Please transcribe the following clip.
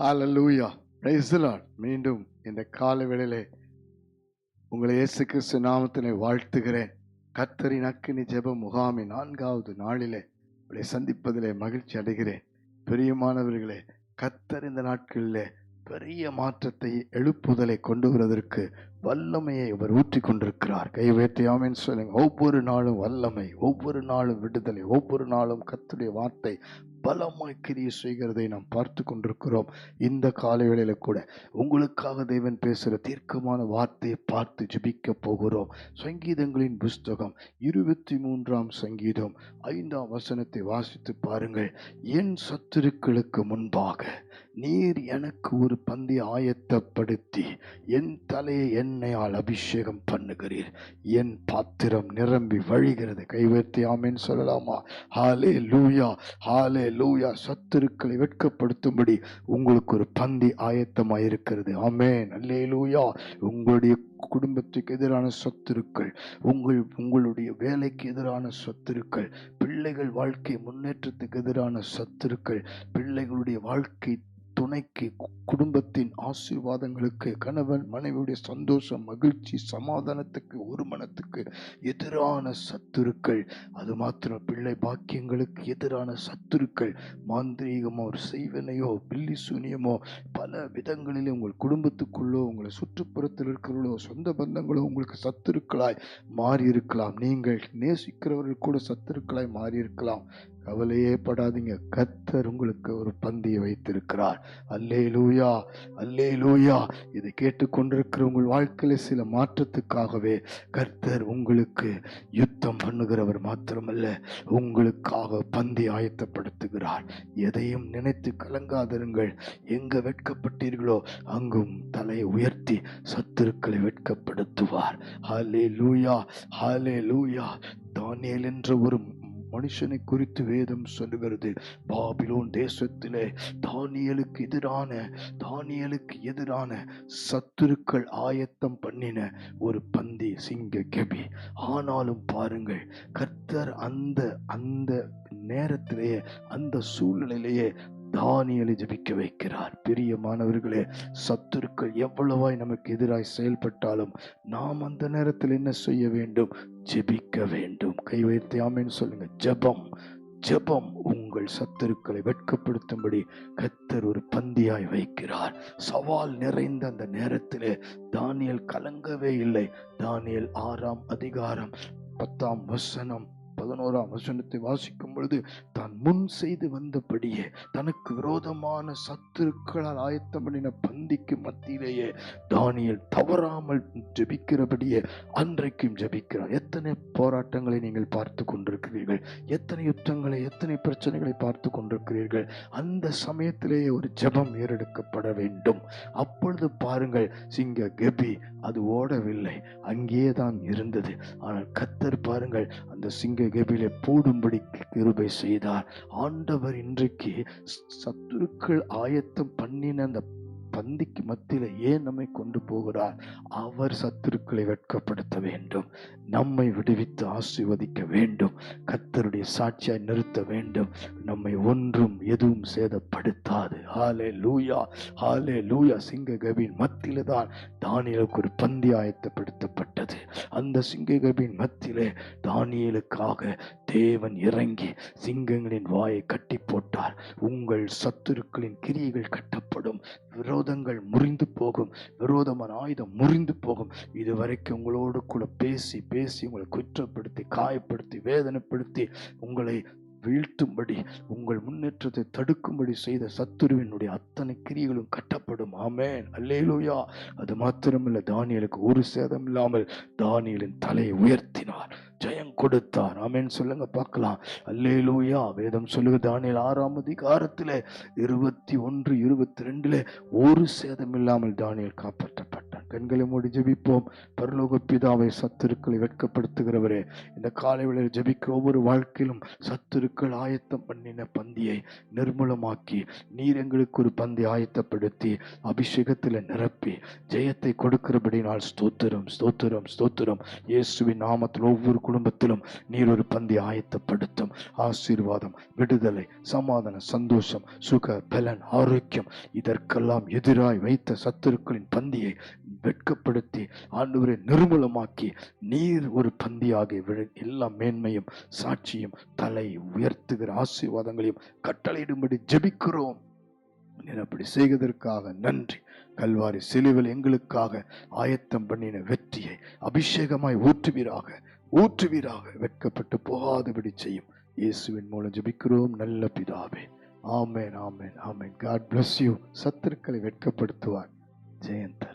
ஹாலலூயா praise மீண்டும் இந்த கால வேளையிலே உங்களை இயேசு கிறிஸ்து நாமத்தினை வாழ்த்துகிறேன். கத்தரின் அக்கினி ஜெப முகாமின் நான்காவது நாளிலே உங்களை சந்திப்பதிலே மகிழ்ச்சி அடைகிறேன். பிரியமானவர்களே கத்தர் இந்த நாட்களிலே பெரிய மாற்றத்தை எழுப்புதலை கொண்டு வருவதற்கு வல்லமையை அவர் ஊற்றி கொண்டிருக்கிறார் கைவேற்றியாமேன்னு சொல்லுங்க. ஒவ்வொரு நாளும் வல்லமை ஒவ்வொரு நாளும் விடுதலை ஒவ்வொரு நாளும் கத்துடைய வார்த்தை பலமாய் கிரியை செய்கிறதை நாம் பார்த்து கொண்டிருக்கிறோம். இந்த காலை கூட உங்களுக்காக தேவன் பேசுகிற தீர்க்கமான வார்த்தையை பார்த்து ஜெபிக்க போகிறோம். சங்கீதங்களின் புஸ்தகம் இருபத்தி மூன்றாம் சங்கீதம் ஐந்தாம் வசனத்தை வாசித்து பாருங்கள். என் சத்துருக்களுக்கு முன்பாக நீர் எனக்கு ஒரு பந்தி ஆயத்தப்படுத்தி என் தலையை எண்ணெயால் அபிஷேகம் பண்ணுகிறீர். என் பாத்திரம் நிரம்பி வழிகிறது. கைவேர்த்தி ஆமேன்னு சொல்லலாமா? ஹாலே லூயா ஹாலே லூயா சத்துருக்களை வெட்கப்படுத்தும்படி உங்களுக்கு ஒரு பந்தி ஆயத்தமாக இருக்கிறது. ஆமேன் அல்லே லூயா உங்களுடைய குடும்பத்துக்கு எதிரான சொத்துருக்கள் உங்கள் உங்களுடைய வேலைக்கு எதிரான சொத்துருக்கள் பிள்ளைகள் வாழ்க்கை முன்னேற்றத்துக்கு எதிரான சொத்துருக்கள் பிள்ளைகளுடைய வாழ்க்கை துணைக்கு குடும்பத்தின் ஆசீர்வாதங்களுக்கு கணவன் மனைவியுடைய சந்தோஷம் மகிழ்ச்சி சமாதானத்துக்கு ஒரு மனத்துக்கு எதிரான சத்துருக்கள். அது மாத்திரம் பிள்ளை பாக்கியங்களுக்கு எதிரான சத்துருக்கள். மாந்திரீகமோ ஒரு செய்வனையோ பில்லி சூனியமோ பல விதங்களிலே உங்கள் குடும்பத்துக்குள்ளோ உங்களை சுற்றுப்புறத்தில் இருக்கிறவர்களோ சொந்த பந்தங்களோ உங்களுக்கு சத்துருக்களாய் மாறி இருக்கலாம் நீங்கள் நேசிக்கிறவர்கள் கூட சத்துருக்களாய் மாறி இருக்கலாம் கவலையே படாதீங்க. கத்தர் உங்களுக்கு ஒரு பந்தியை வைத்திருக்கிறார். அல்லே லூயா அல்லே லூயா இதை கேட்டுக்கொண்டிருக்கிற உங்கள் வாழ்க்கையில் சில மாற்றத்துக்காகவே கர்த்தர் உங்களுக்கு யுத்தம் பண்ணுகிறவர் மாத்திரமல்ல உங்களுக்காக பந்தி ஆயத்தப்படுத்துகிறார். எதையும் நினைத்து கலங்காதிருங்கள். எங்கே வெட்கப்பட்டீர்களோ அங்கும் தலையை உயர்த்தி சத்துருக்களை வெட்கப்படுத்துவார். ஹலே லூயா ஹலே லூயா தானியல் என்ற ஒரு மனுஷனை குறித்து வேதம் சொல்லுகிறது. பாபிலோன் தேசத்திலே தானியலுக்கு எதிரான தானியலுக்கு எதிரான சத்துருக்கள் ஆயத்தம் பண்ணின ஒரு பந்தி சிங்க கெபி. ஆனாலும் பாருங்கள் கர்த்தர் அந்த அந்த நேரத்திலேயே அந்த சூழ்நிலையிலேயே தானியலை ஜெபிக்க வைக்கிறார். பிரியமானவர்களே சத்துருக்கள் எவ்வளவாய் நமக்கு எதிராய் செயல்பட்டாலும் நாம் அந்த நேரத்தில் என்ன செய்ய வேண்டும்? ஜெபிக்க வேண்டும். கை வைத்து ஆமேன்னு சொல்லுங்க. ஜெபம் ஜெபம் உங்கள் சத்துருக்களை வெட்கப்படுத்தும்படி கத்தர் ஒரு பந்தியாய் வைக்கிறார். சவால் நிறைந்த அந்த நேரத்திலே தானியல் கலங்கவே இல்லை. தானியல் ஆறாம் அதிகாரம் பத்தாம் வசனம். பதினோராம் வசனத்தை வாசிக்கும் பொழுது தான் முன் செய்து வந்தபடியே தனக்கு விரோதமான சத்துருக்களால் ஆயத்தம் பண்ணின பந்திக்கு மத்தியிலேயே தானியல் தவறாமல் ஜெபிக்கிறபடியே அன்றைக்கும் ஜபிக்கிறார். எத்தனை போராட்டங்களை நீங்கள் பார்த்து கொண்டிருக்கிறீர்கள்? எத்தனை யுத்தங்களை எத்தனை பிரச்சனைகளை பார்த்து கொண்டிருக்கிறீர்கள்? அந்த சமயத்திலேயே ஒரு ஜெபம் ஏறெடுக்கப்பட வேண்டும். அப்பொழுது பாருங்கள் சிங்க கெபி அது ஓடவில்லை. அங்கேயே தான் இருந்தது. ஆனால் கத்தர் பாருங்கள் அந்த சிங்க கபிலே போடும்படி கிருபை செய்தார். ஆண்டவர் இன்றைக்கு சத்துருக்கள் ஆயத்தம் பண்ணின அந்த பந்திக்கு மத்தியில் ஏன் நம்மை கொண்டு போகிறார்? அவர் சத்துருக்களை வெட்கப்படுத்த வேண்டும் நம்மை விடுவித்து ஆசீர்வதிக்க வேண்டும் கத்தருடைய சாட்சியாய் நிறுத்த வேண்டும் நம்மை ஒன்றும் எதுவும் சேதப்படுத்தாது. ஹாலே லூயா ஹாலே லூயா சிங்க கபின் மத்தியில் தான் தானியலுக்கு ஒரு பந்தி ஆயத்தப்படுத்த ஆயத்தப்படுத்தப்பட்டது அந்த சிங்ககபின் மத்தியிலே தானியலுக்காக தேவன் இறங்கி சிங்கங்களின் வாயை கட்டி போட்டார். உங்கள் சத்துருக்களின் கிரியைகள் கட்டப்படும். விரோதங்கள் முறிந்து போகும். விரோதமான ஆயுதம் முறிந்து போகும். இதுவரைக்கும் உங்களோடு கூட பேசி பேசி உங்களை குற்றப்படுத்தி காயப்படுத்தி வேதனைப்படுத்தி உங்களை வீழ்த்தும்படி உங்கள் முன்னேற்றத்தை தடுக்கும்படி செய்த சத்துருவினுடைய அத்தனை கிரியைகளும் கட்டப்படும். ஆமேன். அல்லேலூயா. அது மாத்திரமல்ல தானியலுக்கு ஒரு சேதம் இல்லாமல் தானியலின் தலையை உயர்த்தினார். ஜெயம் கொடுத்தார். ஆமேன். சொல்லுங்க பார்க்கலாம். அல்லேலூயா. வேதம் சொல்லுங்க தானியல் ஆறாம் அதிகாரத்தில் இருபத்தி ஒன்று இருபத்தி ரெண்டுல ஒரு சேதம் இல்லாமல் தானியல் காப்பாற்றப்பட்டார். கண்களை மூடி ஜெபிப்போம். பரலோக பிதாவை சத்துருக்களை வெட்கப்படுத்துகிறவரே இந்த காலை வேளையில் ஜெபிக்கிற ஒவ்வொரு வாழ்க்கையிலும் சத்துருக்கள் ஆயத்தம் பண்ணின பந்தியை நிர்மூலமாக்கி நீர் எங்களுக்கு ஒரு பந்தை ஆயத்தப்படுத்தி அபிஷேகத்தில் நிரப்பி ஜெயத்தை கொடுக்கிறபடினால் ஸ்தோத்திரம் ஸ்தோத்திரம் ஸ்தோத்திரம். இயேசுவின் நாமத்தில் ஒவ்வொரு குடும்பத்திலும் நீர் ஒரு பந்தி ஆயத்தப்படுத்தும். ஆசீர்வாதம் விடுதலை சமாதானம் சந்தோஷம் சுக பலன் ஆரோக்கியம் இதற்கெல்லாம் எதிராய் வைத்த சத்துருக்களின் பந்தியை வெட்கப்படுத்தி ஆண்டவரை நிர்மூலமாக்கி நீர் ஒரு பந்தியாக விழ எல்லா மேன்மையும் சாட்சியும் தலை உயர்த்துகிற ஆசீர்வாதங்களையும் கட்டளையிடும்படி ஜெபிக்கிறோம். நீர் அப்படி செய்வதற்காக நன்றி. கல்வாரி சிலுவில் எங்களுக்காக ஆயத்தம் பண்ணின வெற்றியை அபிஷேகமாய் ஊற்றுவீராக ஊற்றுவீராக. வெட்கப்பட்டு போகாதபடி செய்யும். இயேசுவின் மூலம் ஜெபிக்கிறோம். நல்ல பிதாவே. ஆமேன் ஆமேன் ஆமேன். காட் பிளஸ் யூ சத்துருக்களை வெட்கப்படுத்துவார். ஜெயந்த்